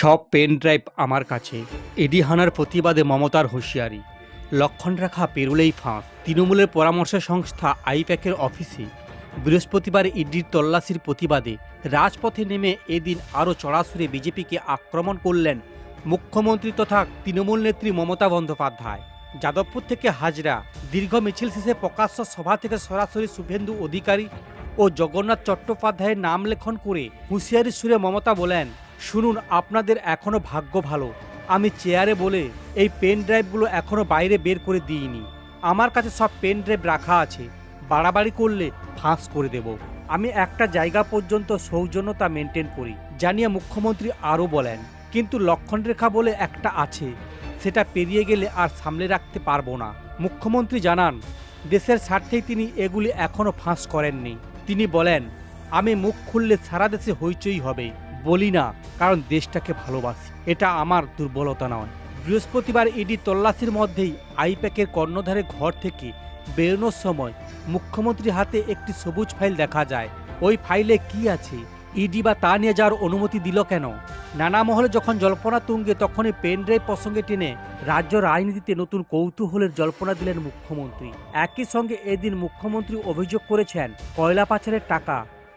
সব pen drive আমার কাছে। এডি হানার প্রতিবাদে মমতার হুঁশিয়ারি। লক্ষণ রেখা পেরুলেই ফাঁস। তৃণমূলের পরামর্শ সংস্থা আইপ্যাকের অফিসে বৃহস্পতিবার ইডির তল্লাশির প্রতিবাদে রাজপথে নেমে এদিন আরও চড়াসুরে বিজেপিকে আক্রমণ করলেন মুখ্যমন্ত্রী তথা তৃণমূল নেত্রী মমতা বন্দ্যোপাধ্যায়। যাদবপুর থেকে হাজরা, দীর্ঘ মিছিল শেষে প্রকাশ্য সভা থেকে সরাসরি শুভেন্দু অধিকারী ও জগন্নাথ চট্টোপাধ্যায়ের নাম লেখন করে হুঁশিয়ারি সুরে মমতা বলেন শুনুন, আপনাদের এখনও ভাগ্য ভালো। আমি চেয়ারে বলে এই পেন ড্রাইভগুলো এখনও বাইরে বের করে দিইনি। আমার কাছে সব পেন ড্রাইভ রাখা আছে। বাড়াবাড়ি করলে ফাঁস করে দেব। আমি একটা জায়গা পর্যন্ত সৌজন্যতা মেনটেন করি জানিয়ে মুখ্যমন্ত্রী আরও বলেন। কিন্তু লক্ষণ রেখা বলে একটা আছে, সেটা পেরিয়ে গেলে আর সামলে রাখতে পারব না। মুখ্যমন্ত্রী জানান, দেশের স্বার্থেই তিনি এগুলি এখনও ফাঁস করেননি। তিনি বলেন, আমি মুখ খুললে সারা দেশে হইচই হবে। বলি না, কারণ দেশটাকে ভালোবাসি। এটা আমার দুর্বলতা নয়। বৃহস্পতিবার ইডি তল্লাশির মধ্যেই আইপ্যাকের কর্ণধারে ঘর থেকে বেরোনোর সময় মুখ্যমন্ত্রীর হাতে একটি সবুজ ফাইল দেখা যায়। ওই ফাইলে কি আছে? ইডি বা তা নিয়ে যাওয়ার অনুমতি দিল কেন? নানা মহলে যখন জল্পনা তুঙ্গে, তখনই পেন ড্রাইভ প্রসঙ্গে টেনে রাজ্য রাজনীতিতে নতুন কৌতূহলের জল্পনা দিলেন মুখ্যমন্ত্রী। একই সঙ্গে এদিন মুখ্যমন্ত্রী অভিযোগ করেছেন কয়লা পাচারের টাকা।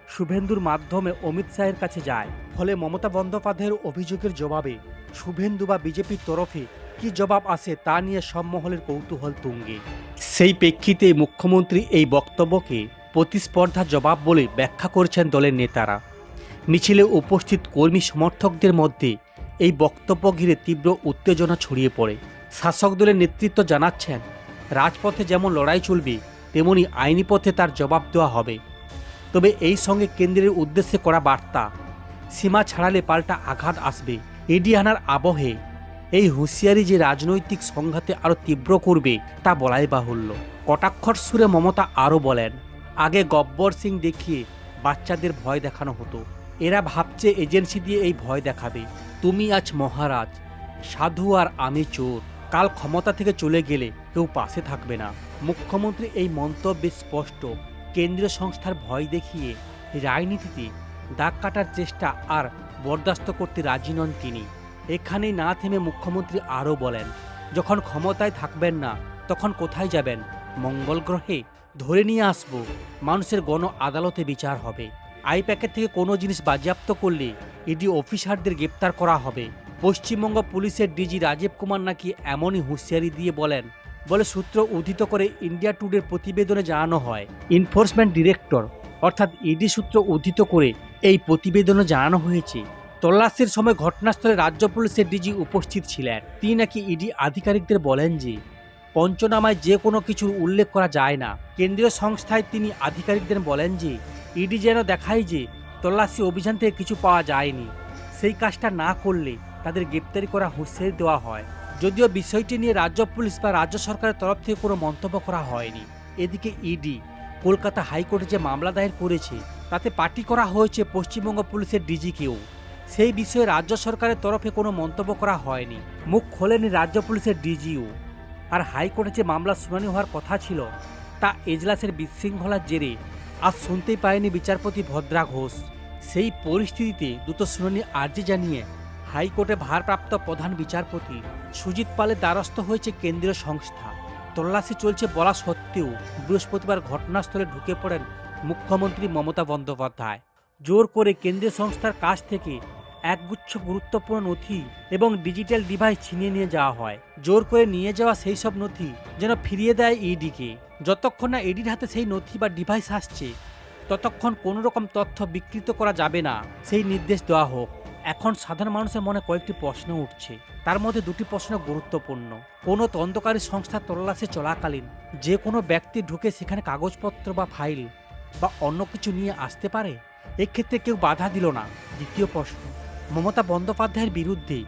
শুভেন্দুর মাধ্যমে অমিত শাহের কাছে যায়। ফলে মমতা বন্দ্যোপাধ্যায়ের অভিযোগের জবাবে শুভেন্দু বা বিজেপির তরফে কি জবাব আসে তা নিয়ে সব মহলের কৌতূহল তুঙ্গে। সেই প্রেক্ষিতে মুখ্যমন্ত্রী এই বক্তব্যকে প্রতিস্পর্ধা জবাব বলে ব্যাখ্যা করছেন দলের নেতারা। মিছিলে উপস্থিত কর্মী সমর্থকদের মধ্যে এই বক্তব্য ঘিরে তীব্র উত্তেজনা ছড়িয়ে পড়ে। শাসক দলের নেতৃত্ব জানাচ্ছেন, রাজপথে যেমন লড়াই চলবে, তেমনি আইনি পথে তার জবাব দেওয়া হবে। তবে এই সঙ্গে কেন্দ্রের উদ্দেশ্যে করা বার্তা, সীমা ছাড়ালে পাল্টা আঘাত আসবে, এডি আনার আবহে। এই হুঁশিয়ারি যে রাজনৈতিক সংঘাতে আরও তীব্র করবে, তা বলাই বাহুল্য। কটাক্ষর সুরে মমতা আরও বলেন, আগে গব্বর সিং দেখিয়ে বাচ্চাদের ভয় দেখানো হতো। এরা ভাবছে এজেন্সি দিয়ে এই ভয় দেখাবে। তুমি আজ মহারাজ, সাধু আর আমি চোর। কাল ক্ষমতা থেকে চলে গেলে কেউ পাশে থাকবে না। মুখ্যমন্ত্রী এই মন্তব্যে স্পষ্ট কেন্দ্রীয় সংস্থার ভয় দেখিয়ে রাজনীতিতে দাগ কাটার চেষ্টা আর বরদাস্ত করতে রাজি নন তিনি। এখানেই না থেমে মুখ্যমন্ত্রী আরও বলেন, যখন ক্ষমতায় থাকবেন না, তখন কোথায় যাবেন? মঙ্গল গ্রহে? ধরে নিয়ে আসব, মানুষের গণ আদালতে বিচার হবে। আই প্যাকেট থেকে কোনো জিনিস বাজেয়াপ্ত করলে ইডি অফিসারদের গ্রেপ্তার করা হবে। পশ্চিমবঙ্গ পুলিশের ডিজি রাজীব কুমার নাকি এমনই হুঁশিয়ারি দিয়ে বলেন বলে সূত্র উদ্ধৃত করে ইন্ডিয়া টুডের প্রতিবেদনে জানানো হয়। ইনফোর্সমেন্ট ডিরেক্টর অর্থাৎ ইডি সূত্র উদ্ধৃত করে এই প্রতিবেদনে জানানো হয়েছে, তল্লাশির সময় ঘটনাস্থলে রাজ্য পুলিশের ডিজি উপস্থিত ছিলেন। তিনি নাকি ইডি আধিকারিকদের বলেন যে, পঞ্চনামায় যে কোনো কিছুর উল্লেখ করা যায় না। কেন্দ্রীয় সংস্থায় তিনি আধিকারিকদের বলেন যে ইডি যেন দেখায় যে, তল্লাশি অভিযান থেকে কিছু পাওয়া যায়নি। সেই কাজটা না করলে তাদের গ্রেপ্তারি করা হুঁশিয়ারি দেওয়া হয়। যদিও বিষয়টি নিয়ে রাজ্য পুলিশ বা রাজ্য সরকারের তরফ থেকে কোনো মন্তব্য করা হয়নি। এদিকে ইডি কলকাতা হাইকোর্টে যে মামলা দায়ের করেছে, তাতে পার্টি করা হয়েছে পশ্চিমবঙ্গ পুলিশের ডিজিকেও সেই বিষয়ে রাজ্য সরকারের তরফে কোনো মন্তব্য করা হয়নি। মুখ খোলেনি রাজ্য পুলিশের ডিজিও আর হাইকোর্টে যে মামলা শুনানি হওয়ার কথা ছিল, তা এজলাসের বিশৃঙ্খলার জেরে আজ শুনতেই পায়নি বিচারপতি ভদ্রা ঘোষ। সেই পরিস্থিতিতে দ্রুত শুনানি আর্জি জানিয়ে হাইকোর্টে ভারপ্রাপ্ত প্রধান বিচারপতি সুজিত পালের দ্বারস্থ হয়েছে কেন্দ্রীয় সংস্থা। তল্লাশি চলছে বলা সত্ত্বেও বৃহস্পতিবার ঘটনাস্থলে ঢুকে পড়েন মুখ্যমন্ত্রী মমতা বন্দ্যোপাধ্যায়। জোর করে কেন্দ্রীয় সংস্থার কাছ থেকে একগুচ্ছ গুরুত্বপূর্ণ নথি এবং ডিজিটাল ডিভাইস ছিনিয়ে নিয়ে যাওয়া হয়। জোর করে নিয়ে যাওয়া সেই সব নথি যেন ফিরিয়ে দেয় ইডিকে। যতক্ষণ না ইডির হাতে সেই নথি বা ডিভাইস আসছে, ততক্ষণ কোনো রকম তথ্য বিকৃত করা যাবে না, সেই নির্দেশ দেওয়া হোক। এখন সাধারণ মানুষের মনে কয়েকটি প্রশ্ন উঠছে। তার মধ্যে দুটি প্রশ্ন গুরুত্বপূর্ণ। কোনো তদন্তকারী সংস্থা তল্লাশি চলাকালীন যে কোনো ব্যক্তি ঢুকে সেখানে কাগজপত্র বা ফাইল বা অন্য কিছু নিয়ে আসতে পারে? এক্ষেত্রে কেউ বাধা দিল না। দ্বিতীয় প্রশ্ন, মমতা বন্দ্যোপাধ্যায়ের বিরুদ্ধে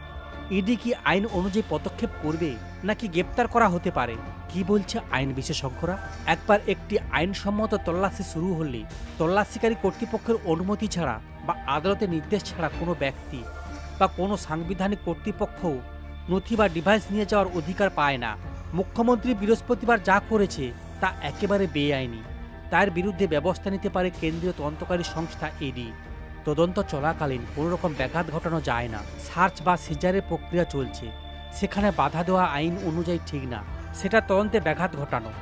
ইডি কি আইন অনুযায়ী পদক্ষেপ করবে নাকি গ্রেপ্তার করা হতে পারে? কি বলছে আইন বিশেষজ্ঞরা? একবার একটি আইনসম্মত তল্লাশি শুরু হলে তল্লাশিকারী কর্তৃপক্ষের অনুমতি ছাড়া বা আদালতের নির্দেশ ছাড়া কোনো ব্যক্তি বা কোনো সাংবিধানিক কর্তৃপক্ষ নথি বা ডিভাইস নিয়ে যাওয়ার অধিকার পায় না। মুখ্যমন্ত্রী বৃহস্পতিবার যা করেছে তা একেবারে বেআইনি। তার বিরুদ্ধে ব্যবস্থা নিতে পারে কেন্দ্রীয় তদন্তকারী সংস্থা ইডি তদন্ত চলাকালীন কোনো রকম ব্যাঘাত ঘটানো যায় না। সার্চ বা সিজারের প্রক্রিয়া চলছে। সেখানে বাধা দেওয়া আইন অনুযায়ী ঠিক না। সেটা তদন্তে ব্যাঘাত ঘটানো।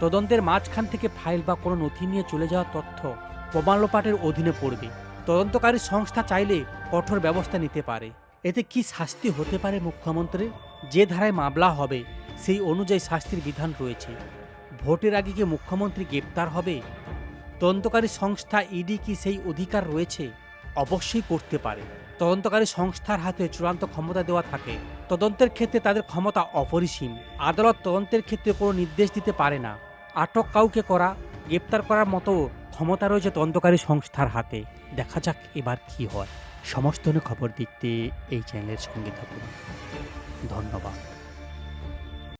তদন্তের মাঝখান থেকে ফাইল বা কোনো নথি নিয়ে চলে যাওয়া তথ্য প্রমাণলোপাটের অধীনে পড়বে। তদন্তকারী সংস্থা চাইলে কঠোর ব্যবস্থা নিতে পারে। এতে কি শাস্তি হতে পারে মুখ্যমন্ত্রীর যে ধারায় মামলা হবে, সেই অনুযায়ী শাস্তির বিধান রয়েছে। ভোটের আগে কি মুখ্যমন্ত্রী গ্রেপ্তার হবে? তদন্তকারী সংস্থা ইডি কি সেই অধিকার রয়েছে? অবশ্যই করতে পারে। তদন্তকারী সংস্থার হাতে চূড়ান্ত ক্ষমতা দেওয়া থাকে। তদন্তের ক্ষেত্রে তাদের ক্ষমতা অপরিসীম। আদালত তদন্তের ক্ষেত্রে কোনো নির্দেশ দিতে পারে না। আটক কাউকে করা, গ্রেপ্তার করার মতো ক্ষমতা রয়েছে তদন্তকারী সংস্থার হাতে। দেখা যাক এবার কি হয়। সমস্ত খবর দেখতে এই চ্যানেলের সঙ্গে থাকুন। ধন্যবাদ।